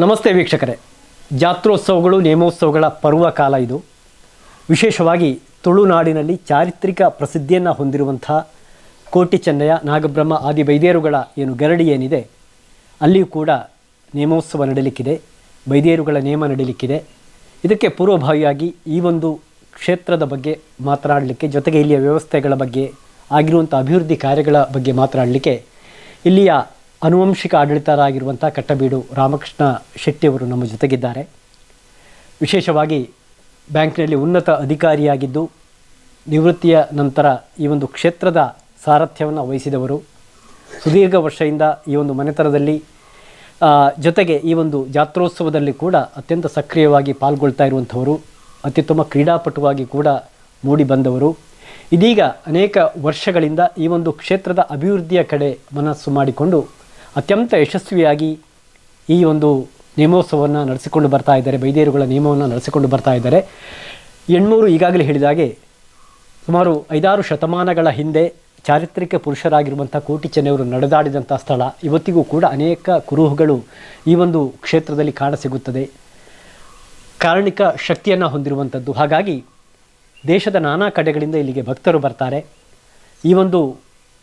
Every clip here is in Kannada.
ನಮಸ್ತೆ ವೀಕ್ಷಕರೇ. ಜಾತ್ರೋತ್ಸವಗಳು, ನೇಮೋತ್ಸವಗಳ ಪರ್ವ ಕಾಲ ಇದು. ವಿಶೇಷವಾಗಿ ತುಳುನಾಡಿನಲ್ಲಿ ಚಾರಿತ್ರಿಕ ಪ್ರಸಿದ್ಧಿಯನ್ನು ಹೊಂದಿರುವಂಥ ಕೋಟಿ ಚೆನ್ನಯ್ಯ, ನಾಗಬ್ರಹ್ಮ ಆದಿ ಬೈದೇರುಗಳ ಏನು ಗರಡಿ ಏನಿದೆ, ಅಲ್ಲಿಯೂ ಕೂಡ ನೇಮೋತ್ಸವ ನಡೀಲಿಕ್ಕಿದೆ, ಬೈದೇರುಗಳ ನೇಮ ನಡೀಲಿಕ್ಕಿದೆ. ಇದಕ್ಕೆ ಪೂರ್ವಭಾವಿಯಾಗಿ ಈ ಒಂದು ಕ್ಷೇತ್ರದ ಬಗ್ಗೆ ಮಾತನಾಡಲಿಕ್ಕೆ, ಜೊತೆಗೆ ಇಲ್ಲಿಯ ವ್ಯವಸ್ಥೆಗಳ ಬಗ್ಗೆ ಆಗಿರುವಂಥ ಅಭಿವೃದ್ಧಿ ಕಾರ್ಯಗಳ ಬಗ್ಗೆ ಮಾತನಾಡಲಿಕ್ಕೆ ಇಲ್ಲಿಯ ಅನುವಂಶಿಕ ಆಡಳಿತರಾಗಿರುವಂಥ ಕಟ್ಟಬೀಡು ರಾಮಕೃಷ್ಣ ಶೆಟ್ಟಿಯವರು ನಮ್ಮ ಜೊತೆಗಿದ್ದಾರೆ. ವಿಶೇಷವಾಗಿ ಬ್ಯಾಂಕ್ನಲ್ಲಿ ಉನ್ನತ ಅಧಿಕಾರಿಯಾಗಿದ್ದು, ನಿವೃತ್ತಿಯ ನಂತರ ಈ ಒಂದು ಕ್ಷೇತ್ರದ ಸಾರಥ್ಯವನ್ನು ವಹಿಸಿದವರು. ಸುದೀರ್ಘ ವರ್ಷದಿಂದ ಈ ಒಂದು ಮನೆತನದಲ್ಲಿ ಜೊತೆಗೆ ಈ ಒಂದು ಜಾತ್ರೋತ್ಸವದಲ್ಲಿ ಕೂಡ ಅತ್ಯಂತ ಸಕ್ರಿಯವಾಗಿ ಪಾಲ್ಗೊಳ್ತಾ ಇರುವಂಥವರು, ಅತ್ಯುತ್ತಮ ಕ್ರೀಡಾಪಟುವಾಗಿ ಕೂಡ ಮೂಡಿ ಬಂದವರು. ಇದೀಗ ಅನೇಕ ವರ್ಷಗಳಿಂದ ಈ ಒಂದು ಕ್ಷೇತ್ರದ ಅಭಿವೃದ್ಧಿಯ ಕಡೆ ಮನಸ್ಸು ಮಾಡಿಕೊಂಡು ಅತ್ಯಂತ ಯಶಸ್ವಿಯಾಗಿ ಈ ಒಂದು ನೇಮೋತ್ಸವವನ್ನು ನಡೆಸಿಕೊಂಡು ಬರ್ತಾ ಇದ್ದಾರೆ, ಬೈದೇರುಗಳ ನಿಯಮವನ್ನು ನಡೆಸಿಕೊಂಡು ಬರ್ತಾ ಇದ್ದಾರೆ. ಎಣ್ಮೂರು ಈಗಾಗಲೇ ಹೇಳಿದ ಹಾಗೆ ಸುಮಾರು ಐದಾರು ಶತಮಾನಗಳ ಹಿಂದೆ ಚಾರಿತ್ರಿಕ ಪುರುಷರಾಗಿರುವಂಥ ಕೋಟಿ ಚೆನ್ನವರು ನಡೆದಾಡಿದಂಥ ಸ್ಥಳ. ಇವತ್ತಿಗೂ ಕೂಡ ಅನೇಕ ಕುರುಹುಗಳು ಈ ಒಂದು ಕ್ಷೇತ್ರದಲ್ಲಿ ಕಾಣಸಿಗುತ್ತದೆ. ಕಾರಣಿಕ ಶಕ್ತಿಯನ್ನು ಹೊಂದಿರುವಂಥದ್ದು. ಹಾಗಾಗಿ ದೇಶದ ನಾನಾ ಕಡೆಗಳಿಂದ ಇಲ್ಲಿಗೆ ಭಕ್ತರು ಬರ್ತಾರೆ. ಈ ಒಂದು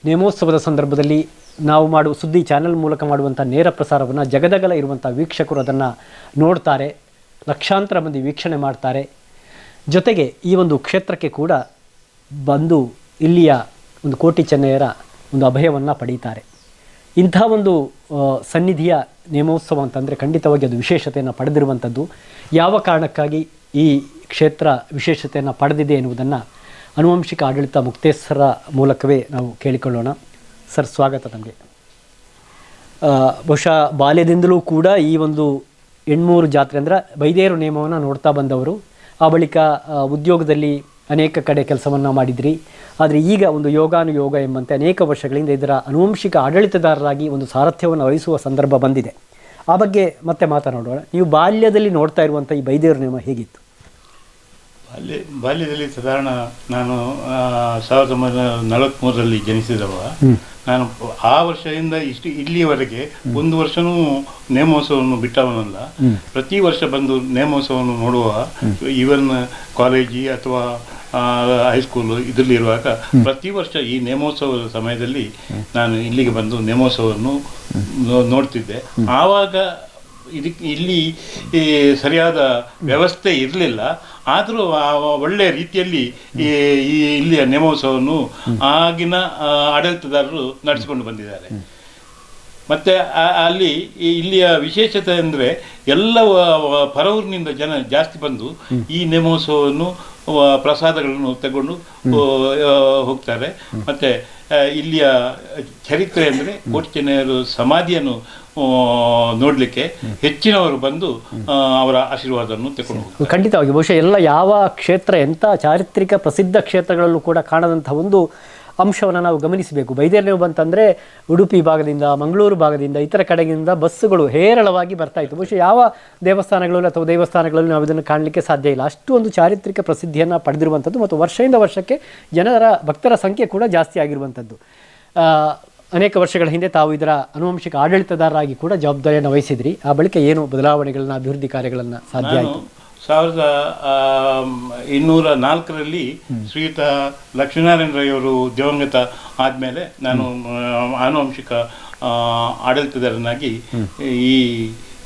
ನೇಮೋತ್ಸವದ ಸಂದರ್ಭದಲ್ಲಿ ನಾವು ಮಾಡುವ ಸುದ್ದಿ ಚಾನೆಲ್ ಮೂಲಕ ಮಾಡುವಂಥ ನೇರ ಪ್ರಸಾರವನ್ನು ಜಗದಗಲ ಇರುವಂಥ ವೀಕ್ಷಕರು ಅದನ್ನು ನೋಡ್ತಾರೆ. ಲಕ್ಷಾಂತರ ಮಂದಿ ವೀಕ್ಷಣೆ ಮಾಡ್ತಾರೆ. ಜೊತೆಗೆ ಈ ಒಂದು ಕ್ಷೇತ್ರಕ್ಕೆ ಕೂಡ ಬಂದು ಇಲ್ಲಿಯ ಒಂದು ಕೋಟಿ ಚೆನ್ನಯ್ಯರ ಒಂದು ಅಭಯವನ್ನು ಪಡೀತಾರೆ. ಇಂಥ ಒಂದು ಸನ್ನಿಧಿಯ ನೇಮೋತ್ಸವ ಅಂತಂದರೆ ಖಂಡಿತವಾಗಿ ಅದು ವಿಶೇಷತೆಯನ್ನು ಪಡೆದಿರುವಂಥದ್ದು. ಯಾವ ಕಾರಣಕ್ಕಾಗಿ ಈ ಕ್ಷೇತ್ರ ವಿಶೇಷತೆಯನ್ನು ಪಡೆದಿದೆ ಎನ್ನುವುದನ್ನು ಅನುವಂಶಿಕ ಆಡಳಿತ ಮುಕ್ತೇಶ್ವರ ಮೂಲಕವೇ ನಾವು ಕೇಳಿಕೊಳ್ಳೋಣ. ಸರ್, ಸ್ವಾಗತ ನಮಗೆ. ಬಹುಶಃ ಬಾಲ್ಯದಿಂದಲೂ ಕೂಡ ಈ ಒಂದು ಎಣ್ಮೂರು ಜಾತ್ರೆ ಅಂದರೆ ಬೈದೇರು ನೇಮವನ್ನು ನೋಡ್ತಾ ಬಂದವರು. ಆ ಬಳಿಕ ಉದ್ಯೋಗದಲ್ಲಿ ಅನೇಕ ಕಡೆ ಕೆಲಸವನ್ನು ಮಾಡಿದ್ರಿ. ಆದರೆ ಈಗ ಒಂದು ಯೋಗಾನುಯೋಗ ಎಂಬಂತೆ ಅನೇಕ ವರ್ಷಗಳಿಂದ ಇದರ ಅನುವಂಶಿಕ ಆಡಳಿತದಾರರಾಗಿ ಒಂದು ಸಾರಥ್ಯವನ್ನು ವಹಿಸುವ ಸಂದರ್ಭ ಬಂದಿದೆ. ಆ ಬಗ್ಗೆ ಮತ್ತೆ ಮಾತನಾಡೋಣ. ನೀವು ಬಾಲ್ಯದಲ್ಲಿ ನೋಡ್ತಾ ಇರುವಂಥ ಈ ಬೈದೇವರ ನೇಮ ಹೇಗಿತ್ತು? ಬಾಲ್ಯ ಬಾಲ್ಯದಲ್ಲಿ ಸಾಧಾರಣ ನಾನು ಸಾವಿರದ ಒಂಬೈನೂರ ನಲವತ್ತ್ಮೂರರಲ್ಲಿ ಜನಿಸಿದವ. ನಾನು ಆ ವರ್ಷದಿಂದ ಇಷ್ಟು ಇಲ್ಲಿಯವರೆಗೆ ಒಂದು ವರ್ಷನೂ ನೇಮೋತ್ಸವವನ್ನು ಬಿಟ್ಟವನಲ್ಲ. ಪ್ರತಿ ವರ್ಷ ಬಂದು ನೇಮೋತ್ಸವವನ್ನು ನೋಡುವ ಈವನ್ ಕಾಲೇಜಿ ಅಥವಾ ಹೈಸ್ಕೂಲು ಇದರಲ್ಲಿ ಇರುವಾಗ ಪ್ರತಿ ವರ್ಷ ಈ ನೇಮೋತ್ಸವದ ಸಮಯದಲ್ಲಿ ನಾನು ಇಲ್ಲಿಗೆ ಬಂದು ನೇಮೋತ್ಸವವನ್ನು ನೋಡ್ತಿದ್ದೆ. ಆವಾಗ ಇದಕ್ಕೆ ಇಲ್ಲಿ ಈ ಸರಿಯಾದ ವ್ಯವಸ್ಥೆ ಇರಲಿಲ್ಲ. ಆದರೂ ಆ ಒಳ್ಳೆಯ ರೀತಿಯಲ್ಲಿ ಈ ಈ ಇಲ್ಲಿಯ ನೇಮೋತ್ಸವವನ್ನು ಆಗಿನ ಆಡಳಿತದಾರರು ನಡೆಸಿಕೊಂಡು ಬಂದಿದ್ದಾರೆ. ಮತ್ತೆ ಅಲ್ಲಿ ಇಲ್ಲಿಯ ವಿಶೇಷತೆ ಅಂದರೆ ಎಲ್ಲ ಪರವೂರಿನಿಂದ ಜನ ಜಾಸ್ತಿ ಬಂದು ಈ ನೇಮೋತ್ಸವವನ್ನು ಪ್ರಸಾದಗಳನ್ನು ತಗೊಂಡು ಹೋಗ್ತಾರೆ. ಮತ್ತೆ ಇಲ್ಲಿಯ ಚರಿತ್ರೆ ಅಂದರೆ ಕೋಟಿ ಚೆನ್ನಯ್ಯರು ಸಮಾಧಿಯನ್ನು ನೋಡಲಿಕ್ಕೆ ಹೆಚ್ಚಿನವರು ಬಂದು ಅವರ ಆಶೀರ್ವಾದವನ್ನು ತಗೊಂಡು ಹೋಗ್ತಾರೆ. ಖಂಡಿತವಾಗಿ. ಬಹುಶಃ ಎಲ್ಲ ಯಾವ ಕ್ಷೇತ್ರ ಎಂಥ ಚಾರಿತ್ರಿಕ ಪ್ರಸಿದ್ಧ ಕ್ಷೇತ್ರಗಳಲ್ಲೂ ಕೂಡ ಕಾಣದಂಥ ಒಂದು ಅಂಶವನ್ನು ನಾವು ಗಮನಿಸಬೇಕು. ಬೈದೇರ್ನೇವು ಬಂತಂದರೆ ಉಡುಪಿ ಭಾಗದಿಂದ ಮಂಗಳೂರು ಭಾಗದಿಂದ ಇತರ ಕಡೆಗಿಂದ ಬಸ್ಸುಗಳು ಹೇರಳವಾಗಿ ಬರ್ತಾ ಇತ್ತು. ಬಹುಶಃ ಯಾವ ದೇವಸ್ಥಾನಗಳಲ್ಲಿ ಅಥವಾ ದೇವಸ್ಥಾನಗಳಲ್ಲಿ ನಾವು ಇದನ್ನು ಕಾಣಲಿಕ್ಕೆ ಸಾಧ್ಯ ಇಲ್ಲ. ಅಷ್ಟು ಒಂದು ಚಾರಿತ್ರಿಕ ಪ್ರಸಿದ್ಧಿಯನ್ನು ಪಡೆದಿರುವಂಥದ್ದು ಮತ್ತು ವರ್ಷದಿಂದ ವರ್ಷಕ್ಕೆ ಜನರ ಭಕ್ತರ ಸಂಖ್ಯೆ ಕೂಡ ಜಾಸ್ತಿ ಆಗಿರುವಂಥದ್ದು. ಆ, ಅನೇಕ ವರ್ಷಗಳ ಹಿಂದೆ ತಾವು ಇದರ ಅನುವಂಶಿಕ ಆಡಳಿತದಾರರಾಗಿ ಕೂಡ ಜವಾಬ್ದಾರಿಯನ್ನು ವಹಿಸಿದ್ರಿ. ಆ ಬಳಿಕ ಏನು ಬದಲಾವಣೆಗಳನ್ನು ಅಭಿವೃದ್ಧಿ ಕಾರ್ಯಗಳನ್ನು ಸಾಧ್ಯ ಆಯಿತು? ಸಾವಿರದ ಇನ್ನೂರ ನಾಲ್ಕರಲ್ಲಿ ಶ್ರೀಯುತ ಲಕ್ಷ್ಮೀನಾರಾಯಣ ರೈ ಅವರು ದಿವಂಗತ ಆದಮೇಲೆ ನಾನು ಆನುವಂಶಿಕ ಆಡಳಿತದಾರನಾಗಿ ಈ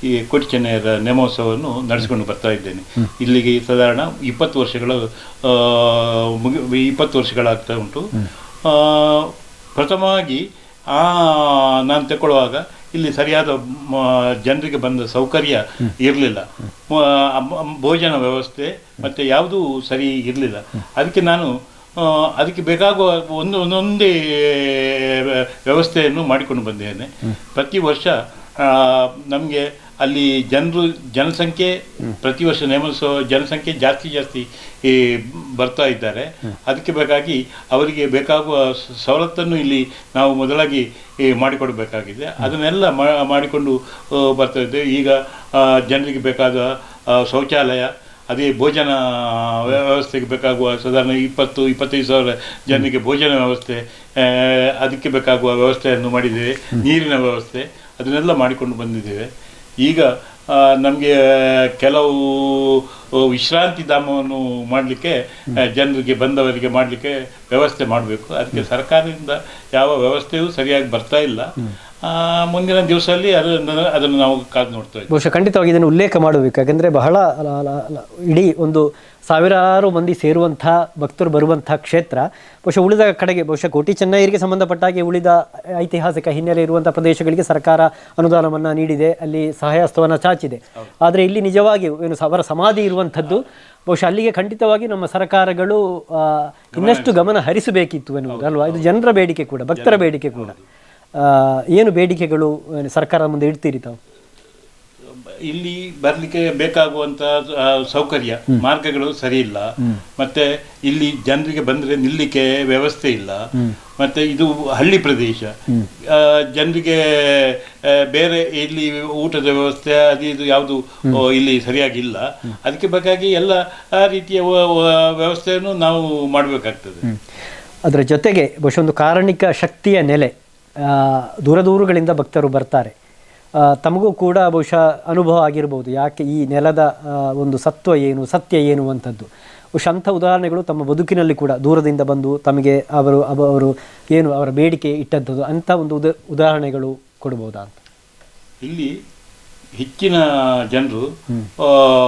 ಈ ಕೋಟಿ ಚೆನ್ನಯ್ಯರ ನೇಮೋತ್ಸವವನ್ನು ನಡೆಸಿಕೊಂಡು ಬರ್ತಾ ಇದ್ದೇನೆ. ಇಲ್ಲಿಗೆ ಸಾಧಾರಣ ಇಪ್ಪತ್ತು ವರ್ಷಗಳು ಮುಗಿ ಇಪ್ಪತ್ತು ವರ್ಷಗಳಾಗ್ತಾ ಉಂಟು. ಆ, ಪ್ರಥಮವಾಗಿ ಆ ನಾನು ತಗೊಳ್ಳುವಾಗ ಇಲ್ಲಿ ಸರಿಯಾದ ಜನರಿಗೆ ಬಂದ ಸೌಕರ್ಯ ಇರಲಿಲ್ಲ. ಭೋಜನ ವ್ಯವಸ್ಥೆ ಮತ್ತು ಯಾವುದೂ ಸರಿ ಇರಲಿಲ್ಲ. ಅದಕ್ಕೆ ನಾನು ಅದಕ್ಕೆ ಬೇಕಾಗುವ ಒಂದು, ಒಂದೊಂದೇ ವ್ಯವಸ್ಥೆಯನ್ನು ಮಾಡಿಕೊಂಡು ಬಂದಿದ್ದೇನೆ. ಪ್ರತಿ ವರ್ಷ ನಮಗೆ ಅಲ್ಲಿ ಜನರು ಜನಸಂಖ್ಯೆ ಪ್ರತಿ ವರ್ಷ ನೇಮಿಸೋ ಜನಸಂಖ್ಯೆ ಜಾಸ್ತಿ ಜಾಸ್ತಿ ಈ, ಬರ್ತಾ ಇದ್ದಾರೆ. ಅದಕ್ಕೆ ಬೇಕಾಗಿ ಅವರಿಗೆ ಬೇಕಾಗುವ ಸವಲತ್ತನ್ನು ಇಲ್ಲಿ ನಾವು ಮೊದಲಾಗಿ ಮಾಡಿಕೊಡಬೇಕಾಗಿದೆ. ಅದನ್ನೆಲ್ಲ ಮಾ- ಮಾಡಿಕೊಂಡು ಬರ್ತಾ ಇದ್ದೇವೆ ಈಗ ಜನರಿಗೆ ಬೇಕಾದ ಶೌಚಾಲಯ ಅದೇ ಭೋಜನ ವ್ಯವಸ್ಥೆಗೆ ಬೇಕಾಗುವ ಸಾಧಾರಣ ಇಪ್ಪತ್ತು ಇಪ್ಪತ್ತೈದು ಸಾವಿರ ಜನರಿಗೆ ಭೋಜನ ವ್ಯವಸ್ಥೆ ಅದಕ್ಕೆ ಬೇಕಾಗುವ ವ್ಯವಸ್ಥೆಯನ್ನು ಮಾಡಿದ್ದೇವೆ. ನೀರಿನ ವ್ಯವಸ್ಥೆ ಅದನ್ನೆಲ್ಲ ಮಾಡಿಕೊಂಡು ಬಂದಿದ್ದೇವೆ. ಈಗ ನಮಗೆ ಕೆಲವು ವಿಶ್ರಾಂತಿ ಧಾಮವನ್ನು ಮಾಡಲಿಕ್ಕೆ ಜನರಿಗೆ ಬಂದವರಿಗೆ ಮಾಡಲಿಕ್ಕೆ ವ್ಯವಸ್ಥೆ ಮಾಡಬೇಕು. ಅದಕ್ಕೆ ಸರ್ಕಾರದಿಂದ ಯಾವ ವ್ಯವಸ್ಥೆಯೂ ಸರಿಯಾಗಿ ಬರ್ತಾ ಇಲ್ಲ. ಮುಂದಿನ ದಿವಸದಲ್ಲಿ ಅದನ್ನು ಅದನ್ನು ನಾವು ಕಾದು ನೋಡ್ತಾ ಇದ್ದೀವಿ ಬಹುಶಃ ಖಂಡಿತವಾಗಿ ಇದನ್ನು ಉಲ್ಲೇಖ ಮಾಡಬೇಕು. ಯಾಕೆಂದರೆ ಬಹಳ ಇಡೀ ಒಂದು ಸಾವಿರಾರು ಮಂದಿ ಸೇರುವಂಥ ಭಕ್ತರು ಬರುವಂಥ ಕ್ಷೇತ್ರ ಬಹುಶಃ ಉಳಿದ ಕಡೆಗೆ ಬಹುಶಃ ಕೋಟಿ ಚೆನ್ನೈರಿಗೆ ಸಂಬಂಧಪಟ್ಟ ಹಾಗೆ ಉಳಿದ ಐತಿಹಾಸಿಕ ಹಿನ್ನೆಲೆ ಇರುವಂಥ ಪ್ರದೇಶಗಳಿಗೆ ಸರ್ಕಾರ ಅನುದಾನವನ್ನು ನೀಡಿದೆ ಅಲ್ಲಿ ಸಹಾಯಹಸ್ತವನ್ನು ಚಾಚಿದೆ. ಆದರೆ ಇಲ್ಲಿ ನಿಜವಾಗಿ ಏನು ಅವರ ಸಮಾಧಿ ಇರುವಂಥದ್ದು ಬಹುಶಃ ಅಲ್ಲಿಗೆ ಖಂಡಿತವಾಗಿ ನಮ್ಮ ಸರ್ಕಾರಗಳು ಇನ್ನಷ್ಟು ಗಮನ ಹರಿಸಬೇಕಿತ್ತು ಎನ್ನುವುದು ಅಲ್ವಾ? ಇದು ಜನರ ಬೇಡಿಕೆ ಕೂಡ ಭಕ್ತರ ಬೇಡಿಕೆ ಕೂಡ. ಏನು ಬೇಡಿಕೆಗಳು ಸರ್ಕಾರದ ಮುಂದೆ ಇಡ್ತೀರಿ ತಾವು? ಇಲ್ಲಿ ಬರಲಿಕ್ಕೆ ಬೇಕಾಗುವಂತ ಸೌಕರ್ಯ ಮಾರ್ಗಗಳು ಸರಿ ಇಲ್ಲ. ಮತ್ತೆ ಇಲ್ಲಿ ಜನರಿಗೆ ಬಂದ್ರೆ ನಿಲ್ಲಿಕ್ಕೆ ವ್ಯವಸ್ಥೆ ಇಲ್ಲ. ಮತ್ತೆ ಇದು ಹಳ್ಳಿ ಪ್ರದೇಶ. ಜನರಿಗೆ ಬೇರೆ ಇಲ್ಲಿ ಊಟದ ವ್ಯವಸ್ಥೆ ಅದು ಇದು ಯಾವುದು ಇಲ್ಲಿ ಸರಿಯಾಗಿಲ್ಲ. ಅದಕ್ಕೆ ಬೇಕಾಗಿ ಎಲ್ಲ ಆ ರೀತಿಯ ವ್ಯವಸ್ಥೆಯನ್ನು ನಾವು ಮಾಡಬೇಕಾಗ್ತದೆ. ಅದರ ಜೊತೆಗೆ ಬಹುಶಃ ಒಂದು ಕಾರಣಿಕ ಶಕ್ತಿಯ ನೆಲೆ ದೂರ ದೂರುಗಳಿಂದ ಭಕ್ತರು ಬರ್ತಾರೆ. ತಮಗೂ ಕೂಡ ಬಹುಶಃ ಅನುಭವ ಆಗಿರ್ಬೋದು. ಯಾಕೆ ಈ ನೆಲದ ಒಂದು ಸತ್ವ ಏನು, ಸತ್ಯ ಏನು ಅಂಥದ್ದು ಅಂಥ ಉದಾಹರಣೆಗಳು ತಮ್ಮ ಬದುಕಿನಲ್ಲಿ ಕೂಡ ದೂರದಿಂದ ಬಂದು ತಮಗೆ ಅವರು ಅವ- ಅವರು ಏನು, ಅವರ ಬೇಡಿಕೆ ಇಟ್ಟಂಥದ್ದು ಅಂಥ ಒಂದು ಉದ, ಉದಾಹರಣೆಗಳು ಕೊಡ್ಬೋದಾ ಅಂತ. ಇಲ್ಲಿ ಹೆಚ್ಚಿನ ಜನರು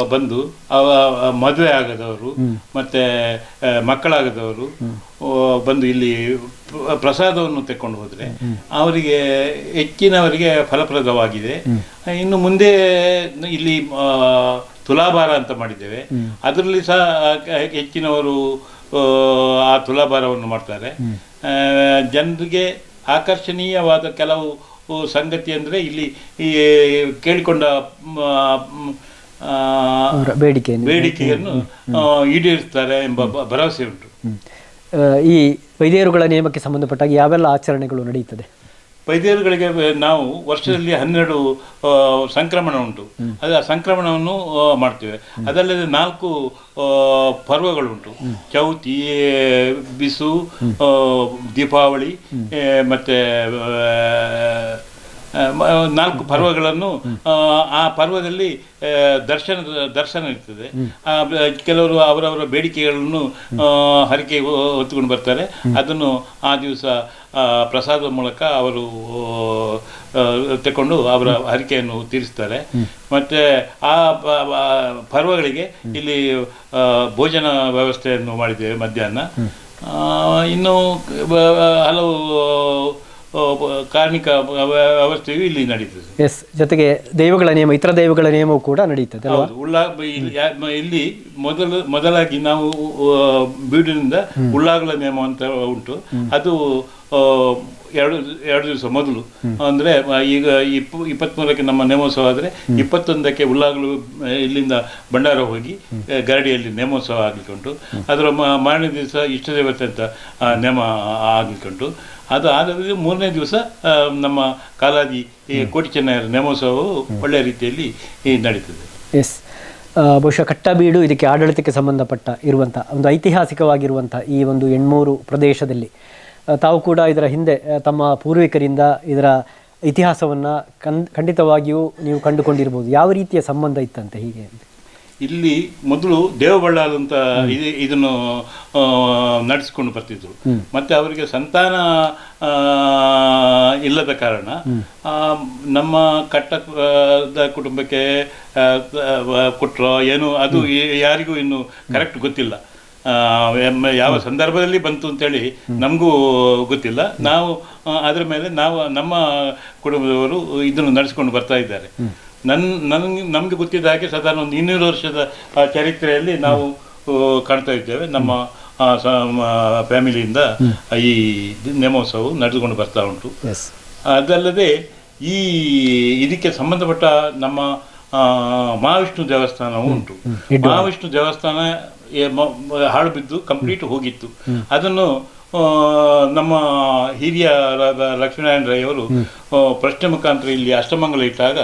ಬಂದು ಅವ ಮದುವೆ ಆಗದವರು ಮತ್ತೆ ಮಕ್ಕಳಾಗದವರು ಬಂದು ಇಲ್ಲಿ ಪ್ರಸಾದವನ್ನು ತೆಕ್ಕೊಂಡು ಹೋದರೆ ಅವರಿಗೆ ಹೆಚ್ಚಿನವರಿಗೆ ಫಲಪ್ರದವಾಗಿದೆ. ಇನ್ನು ಮುಂದೆ ಇಲ್ಲಿ ತುಲಾಭಾರ ಅಂತ ಮಾಡಿದ್ದೇವೆ. ಅದರಲ್ಲಿ ಸಹ ಹೆಚ್ಚಿನವರು ಆ, ತುಲಾಭಾರವನ್ನು ಮಾಡ್ತಾರೆ. ಜನರಿಗೆ ಆಕರ್ಷಣೀಯವಾದ ಕೆಲವು ಸಂಗತಿ ಅಂದರೆ ಇಲ್ಲಿ ಈ ಕೇಳಿಕೊಂಡ ಬೇಡಿಕೆ ಬೇಡಿಕೆಯನ್ನು ಈಡೇರಿಸ್ತಾರೆ ಎಂಬ ಭರವಸೆ ಉಂಟು. ಈ ವೈದ್ಯರುಗಳ ನೇಮಕ್ಕೆ ಸಂಬಂಧಪಟ್ಟಾಗ ಯಾವೆಲ್ಲ ಆಚರಣೆಗಳು ನಡೆಯುತ್ತದೆ? ವೈದ್ಯರುಗಳಿಗೆ ನಾವು ವರ್ಷದಲ್ಲಿ ಹನ್ನೆರಡು ಸಂಕ್ರಮಣ ಉಂಟು. ಅದು ಆ ಸಂಕ್ರಮಣವನ್ನು ಮಾಡ್ತೇವೆ. ಅದಲ್ಲದೆ ನಾಲ್ಕು ಪರ್ವಗಳುಂಟು. ಚೌತಿ ಬಿಸು ದೀಪಾವಳಿ ಮತ್ತು ನಾಲ್ಕು ಪರ್ವಗಳನ್ನು ಆ, ಪರ್ವದಲ್ಲಿ ದರ್ಶನ ದರ್ಶನದ ದರ್ಶನ ಇರ್ತದೆ. ಕೆಲವರು ಅವರವರ ಬೇಡಿಕೆಗಳನ್ನು ಹರಕೆ ಹೊತ್ತುಕೊಂಡು ಬರ್ತಾರೆ. ಅದನ್ನು ಆ ದಿವಸ ಪ್ರಸಾದದ ಮೂಲಕ ಅವರು ತಗೊಂಡು ತಕೊಂಡು ಅವರ ಹರಿಕೆಯನ್ನು ತೀರಿಸ್ತಾರೆ. ಮತ್ತೆ ಆ ಪರ್ವಗಳಿಗೆ ಇಲ್ಲಿ ಭೋಜನ ವ್ಯವಸ್ಥೆಯನ್ನು ಮಾಡಿದ್ದೇವೆ ಮಧ್ಯಾಹ್ನ. ಇನ್ನು ಹಲವು ಕಾರ್ಮಿಕ ವ್ಯ- ವ್ಯವಸ್ಥೆಯು ಇಲ್ಲಿ ನಡೀತದೆ. ಎಸ್ ಜೊತೆಗೆ ದೈವಗಳ ನಿಯಮ ಇತರ ದೈವಗಳ ನಿಯಮವು ಕೂಡ ನಡೀತದೆ ಅಲ್ವಾ? ಹೌದು ಉಳ್ಳಾ ಇಲ್ಲಿ ಇಲ್ಲಿ ಮೊದಲು ಮೊದಲಾಗಿ ನಾವು ಬೀಡಿನಿಂದ ಉಳ್ಳಾಗಲ ನಿಯಮ ಅಂತ ಉಂಟು. ಅದು ಆ, ಎರಡು ಎರಡು ದಿವಸ ಮೊದಲು. ಅಂದ್ರೆ ಆ, ಈಗ ಇಪ್ಪ ಇಪ್ಪತ್ಮೂರಕ್ಕೆ ನಮ್ಮ ನೇಮೋತ್ಸವ ಆದರೆ ಇಪ್ಪತ್ತೊಂದಕ್ಕೆ ಉಳ್ಳಾಗಲು ಆ, ಇಲ್ಲಿಂದ ಭಂಡಾರ ಹೋಗಿ ಆ, ಗಾಡಿಯಲ್ಲಿ ನೇಮೋತ್ಸವ ಆಗ್ಲಿಕ್ಕೆ ಉಂಟು ಅದರ ಮ- ಮಾರನೇ ದಿವಸ ಇಷ್ಟ ದೇವತೆ ಅಂತ ಆ, ನೇಮ ಆಗ್ಲಿಕ್ಕೆ ಉಂಟು ಅದು ಆದ ಮೂರನೇ ದಿವಸ ನಮ್ಮ ಕಾಲಾದಿ ಕೋಟಿ ಚೆನ್ನೈಯರ ನೇಮೋತ್ಸವವು ಒಳ್ಳೆಯ ರೀತಿಯಲ್ಲಿ ನಡೀತದೆ. ಎಸ್. ಬಹುಶಃ ಕಟ್ಟಬೀಡು ಇದಕ್ಕೆ ಆಡಳಿತಕ್ಕೆ ಸಂಬಂಧಪಟ್ಟ ಇರುವಂಥ ಒಂದು ಐತಿಹಾಸಿಕವಾಗಿರುವಂಥ ಈ ಒಂದು ಎಣ್ಮೂರು ಪ್ರದೇಶದಲ್ಲಿ ತಾವು ಕೂಡ ಇದರ ಹಿಂದೆ ತಮ್ಮ ಪೂರ್ವಿಕರಿಂದ ಇದರ ಇತಿಹಾಸವನ್ನು ಕನ್ ಖಂಡಿತವಾಗಿಯೂ ನೀವು ಕಂಡುಕೊಂಡಿರ್ಬೋದು. ಯಾವ ರೀತಿಯ ಸಂಬಂಧ ಇತ್ತಂತೆ ಹೀಗೆ? ಇಲ್ಲಿ ಮೊದಲು ದೇವಬಳ್ಳಾಲ್ ಅಂತ ಇದು ಇದನ್ನು ನಡೆಸಿಕೊಂಡು ಬರ್ತಿದ್ರು. ಮತ್ತೆ ಅವರಿಗೆ ಸಂತಾನ ಇಲ್ಲದ ಕಾರಣ ನಮ್ಮ ಕಟ್ಟದ ಕುಟುಂಬಕ್ಕೆ ಕೊಟ್ಟರು ಏನು ಅದು ಯಾರಿಗೂ ಇನ್ನು ಕರೆಕ್ಟ್ ಗೊತ್ತಿಲ್ಲ. ಯಾವ ಸಂದರ್ಭದಲ್ಲಿ ಬಂತು ಅಂತೇಳಿ ನಮಗೂ ಗೊತ್ತಿಲ್ಲ. ನಾವು ಅದರ ಮೇಲೆ ನಾವು ನಮ್ಮ ಕುಟುಂಬದವರು ಇದನ್ನು ನಡೆಸ್ಕೊಂಡು ಬರ್ತಾ ಇದ್ದಾರೆ. ನನ್ನ ನನಗೆ ನಮಗೆ ಗೊತ್ತಿದ್ದ ಹಾಗೆ ಸಾಧಾರಣ ಒಂದು ಇನ್ನೂರು ವರ್ಷದ ಚರಿತ್ರೆಯಲ್ಲಿ ನಾವು ಕಾಣ್ತಾ ಇದ್ದೇವೆ. ನಮ್ಮ ಫ್ಯಾಮಿಲಿಯಿಂದ ಈ ನೇಮೋತ್ಸವವು ನಡೆದುಕೊಂಡು ಬರ್ತಾ ಉಂಟು. ಅದಲ್ಲದೆ ಈ ಇದಕ್ಕೆ ಸಂಬಂಧಪಟ್ಟ ನಮ್ಮ ಮಹಾವಿಷ್ಣು ದೇವಸ್ಥಾನವೂ ಉಂಟು. ಮಹಾವಿಷ್ಣು ದೇವಸ್ಥಾನ ಹಾಳು ಬಿದ್ದು ಕಂಪ್ಲೀಟ್ ಹೋಗಿತ್ತು. ಅದನ್ನು ನಮ್ಮ ಹಿರಿಯರಾದ ಲಕ್ಷ್ಮೀನಾರಾಯಣ ರೈ ಅವರು ಪ್ರಶ್ನೆ ಮುಖಾಂತರ ಇಲ್ಲಿ ಅಷ್ಟಮಂಗಲ ಇಟ್ಟಾಗ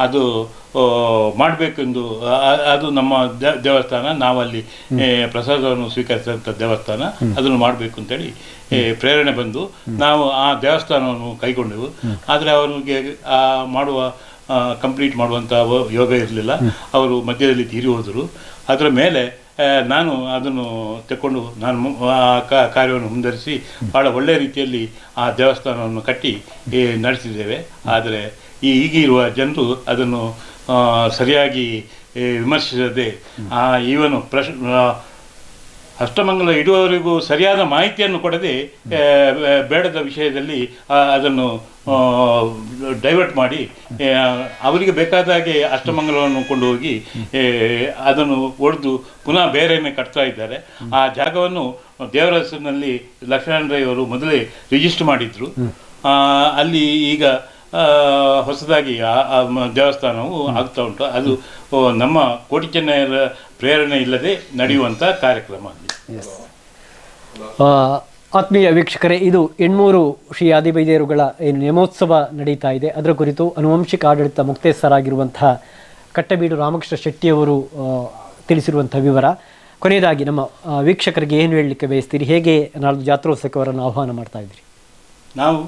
ಅದು ಮಾಡಬೇಕೆಂದು ಅದು ನಮ್ಮ ದೇವಸ್ಥಾನ ನಾವಲ್ಲಿ ಪ್ರಸಾದವನ್ನು ಸ್ವೀಕರಿಸಿದಂಥ ದೇವಸ್ಥಾನ ಅದನ್ನು ಮಾಡಬೇಕು ಅಂತೇಳಿ ಪ್ರೇರಣೆ ಬಂದು ನಾವು ಆ ದೇವಸ್ಥಾನವನ್ನು ಕೈಗೊಂಡೆವು. ಆದರೆ ಅವರಿಗೆ ಆ ಮಾಡುವ ಕಂಪ್ಲೀಟ್ ಮಾಡುವಂಥ ಯೋಗ ಇರಲಿಲ್ಲ. ಅವರು ಮಧ್ಯದಲ್ಲಿ ತೀರಿ ಹೋದರು. ಅದರ ಮೇಲೆ ನಾನು ಅದನ್ನು ತಗೊಂಡು ನಾನು ಆ ಕಾರ್ಯವನ್ನು ಮುಂದುವರಿಸಿ ಭಾಳ ಒಳ್ಳೆಯ ರೀತಿಯಲ್ಲಿ ಆ ದೇವಸ್ಥಾನವನ್ನು ಕಟ್ಟಿ ನಡೆಸಿದ್ದೇವೆ. ಆದರೆ ಈ ಈಗಿರುವ ಜನರು ಅದನ್ನು ಸರಿಯಾಗಿ ವಿಮರ್ಶಿಸದೆ, ಆ ಇವನು ಪ್ರಶ್ ಅಷ್ಟಮಂಗಲ ಇಡುವವರೆಗೂ ಸರಿಯಾದ ಮಾಹಿತಿಯನ್ನು ಕೊಡದೆ ಬೇಡದ ವಿಷಯದಲ್ಲಿ ಅದನ್ನು ಡೈವರ್ಟ್ ಮಾಡಿ ಅವರಿಗೆ ಬೇಕಾದ ಹಾಗೆ ಅಷ್ಟಮಂಗಲವನ್ನು ಕೊಂಡು ಹೋಗಿ ಅದನ್ನು ಒಡೆದು ಪುನಃ ಬೇರೆಯನ್ನೇ ಕಟ್ತಾ ಇದ್ದಾರೆ. ಆ ಜಾಗವನ್ನು ದೇವರ ಹೆಸರಿನಲ್ಲಿ ಲಕ್ಷ್ಮಣ ರೈ ಅವರು ಮೊದಲೇ ರಿಜಿಸ್ಟರ್ ಮಾಡಿದ್ರು. ಅಲ್ಲಿ ಈಗ ಹೊಸದಾಗಿ ದೇವಸ್ಥಾನವು ಆಗ್ತಾ ಉಂಟು. ಅದು ನಮ್ಮ ಕೋಟಿ ಚೆನ್ನೈಯರ ಪ್ರೇರಣೆ ಇಲ್ಲದೆ ನಡೆಯುವಂಥ ಕಾರ್ಯಕ್ರಮ ಆತ್ಮೀಯ ವೀಕ್ಷಕರೇ ಇದು ಎಣ್ಮೂರು ಶ್ರೀ ಆದಿಬೈದೇರುಗಳ ಏನು ನೇಮೋತ್ಸವ ನಡೀತಾ ಇದೆ. ಅದರ ಕುರಿತು ಅನುವಂಶಿಕ ಆಡಳಿತ ಮುಕ್ತೇಸರಾಗಿರುವಂತಹ ಕಟ್ಟಬೀಡು ರಾಮಕೃಷ್ಣ ಶೆಟ್ಟಿಯವರು ತಿಳಿಸಿರುವಂಥ ವಿವರ. ಕೊನೆಯದಾಗಿ ನಮ್ಮ ವೀಕ್ಷಕರಿಗೆ ಏನು ಹೇಳಲಿಕ್ಕೆ ಬಯಸ್ತೀರಿ? ಹೇಗೆ ನಾಳೆ ಜಾತ್ರೋತ್ಸವಕ್ಕೆ ಅವರನ್ನು ಆಹ್ವಾನ ಮಾಡ್ತಾ ಇದ್ದೀರಿ? ನಾವು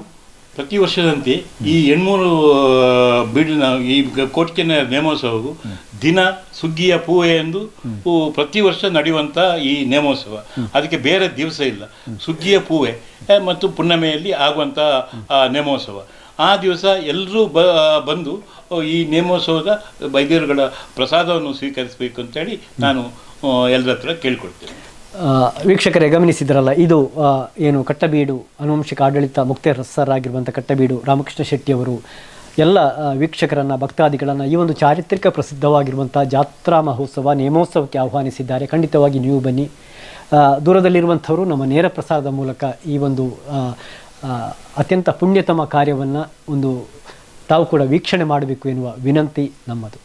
ಪ್ರತಿ ವರ್ಷದಂತೆ ಈ ಹೆಣ್ಮೂರು ಬೀಡಿನ ಈ ಕೋಟಿಕೆನ ನೇಮೋತ್ಸವವು ದಿನ ಸುಗ್ಗಿಯ ಪೂವೆ ಎಂದು ಪ್ರತಿ ವರ್ಷ ನಡೆಯುವಂಥ ಈ ನೇಮೋತ್ಸವ. ಅದಕ್ಕೆ ಬೇರೆ ದಿವಸ ಇಲ್ಲ. ಸುಗ್ಗಿಯ ಪೂವೆ ಮತ್ತು ಪುಣ್ಯಮೆಯಲ್ಲಿ ಆಗುವಂಥ ನೇಮೋತ್ಸವ. ಆ ದಿವಸ ಎಲ್ಲರೂ ಬ ಬಂದು ಈ ನೇಮೋತ್ಸವದ ವೈದ್ಯರುಗಳ ಪ್ರಸಾದವನ್ನು ಸ್ವೀಕರಿಸಬೇಕು ಅಂತೇಳಿ ನಾನು ಎಲ್ಲರ ಹತ್ರ ಕೇಳ್ಕೊಳ್ತೇನೆ. ವೀಕ್ಷಕರೇ ಗಮನಿಸಿದ್ರಲ್ಲ, ಇದು ಏನು ಕಟ್ಟಬೀಡು ಅನುವಂಶಿಕ ಆಡಳಿತ ಮುಕ್ತೇಸರಾಗಿರುವಂಥ ಕಟ್ಟಬೀಡು ರಾಮಕೃಷ್ಣ ಶೆಟ್ಟಿಯವರು. ಎಲ್ಲ ವೀಕ್ಷಕರನ್ನು, ಭಕ್ತಾದಿಗಳನ್ನು ಈ ಒಂದು ಚಾರಿತ್ರಿಕ ಪ್ರಸಿದ್ಧವಾಗಿರುವಂಥ ಜಾತ್ರಾ ಮಹೋತ್ಸವ, ನೇಮೋತ್ಸವಕ್ಕೆ ಆಹ್ವಾನಿಸಿದ್ದಾರೆ. ಖಂಡಿತವಾಗಿ ನೀವು ಬನ್ನಿ. ದೂರದಲ್ಲಿರುವಂಥವರು ನಮ್ಮ ನೇರ ಪ್ರಸಾರದ ಮೂಲಕ ಈ ಒಂದು ಅತ್ಯಂತ ಪುಣ್ಯತಮ ಕಾರ್ಯವನ್ನು ಒಂದು ತಾವು ಕೂಡ ವೀಕ್ಷಣೆ ಮಾಡಬೇಕು ಎನ್ನುವ ವಿನಂತಿ ನಮ್ಮದು.